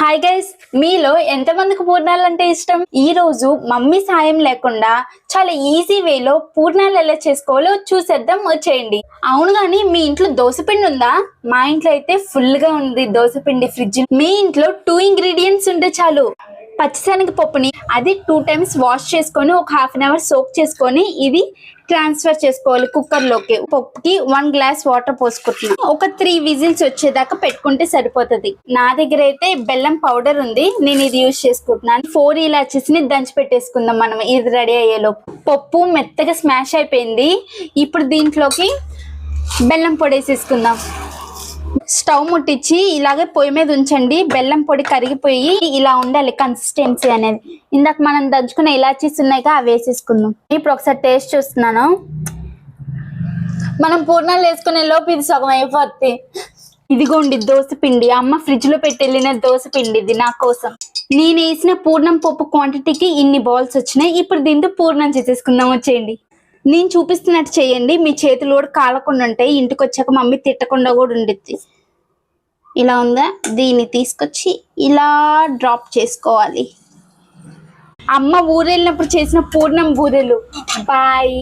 Hi guys మీలో ఎంతమందికి పూర్ణాలు అంటే ఇష్టం? ఈ రోజు మమ్మీ సాయం లేకుండా చాలా ఈజీ వేలో పూర్ణాలు ఎలా చేసుకోవాలో చూసేద్దాం వచ్చేయండి. అవును కానీ మీ ఇంట్లో దోశపిండి ఉందా? మా ఇంట్లో అయితే ఫుల్గా ఉంది దోశపిండి ఫ్రిడ్జ్. మీ ఇంట్లో టూ ఇంగ్రీడియంట్స్ ఉంటే చాలు. పచ్చిశనగ పప్పుని అది టూ టైమ్స్ వాష్ చేసుకొని ఒక హాఫ్ అన్ అవర్ సోక్ చేసుకొని ఇది ట్రాన్స్ఫర్ చేసుకోవాలి కుక్కర్లోకి పప్పుకి వన్ గ్లాస్ వాటర్ పోసుకుంటున్నాం. ఒక త్రీ విజిల్స్ వచ్చేదాకా పెట్టుకుంటే సరిపోతుంది. నా దగ్గర అయితే బెల్లం పౌడర్ ఉంది. నేను ఇది యూజ్ చేసుకుంటున్నాను. ఫోర్ ఇలాచెస్ని దంచి పెట్టేసుకుందాం మనం. ఇది రెడీ అయ్యేలోపు. పప్పు మెత్తగా స్మాష్ అయిపోయింది. ఇప్పుడు దీంట్లోకి బెల్లం పొడి వేసేసుకుందాం స్టవ్ ముట్టించి ఇలాగే పొయ్యి మీద ఉంచండి. బెల్లం పొడి కరిగిపోయి ఇలా ఉండాలి కన్సిస్టెన్సీ అనేది. ఇందాక మనం దంచుకున్న ఇలాచీస్ ఉన్నాయిగా అవి వేసేసుకుందాం. ఇప్పుడు ఒకసారి టేస్ట్ చూస్తున్నాను. మనం పూర్ణాలు వేసుకునే లోపు ఇది సగం అయిపోద్ది. ఇదిగోండి దోశ పిండి. అమ్మ ఫ్రిడ్జ్లో పెట్టి వెళ్ళిన దోశ పిండి ఇది నా కోసం. నేను వేసిన పూర్ణం పప్పు క్వాంటిటీకి ఇన్ని బాల్స్ వచ్చినాయి. ఇప్పుడు దీంతో పూర్ణం చేసేసుకుందాం. వచ్చేయండి. నేను చూపిస్తున్నట్టు చేయండి. మీ చేతులు కూడా కాలకుండా ఉంటాయి. ఇంటికి వచ్చాక మమ్మీ తిట్టకుండా కూడా ఉండిద్ది. ఇలా ఉందా? దీన్ని తీసుకొచ్చి ఇలా డ్రాప్ చేసుకోవాలి. అమ్మ ఊరెళ్ళినప్పుడు చేసిన పూర్ణం బూరెలు. బాయ్.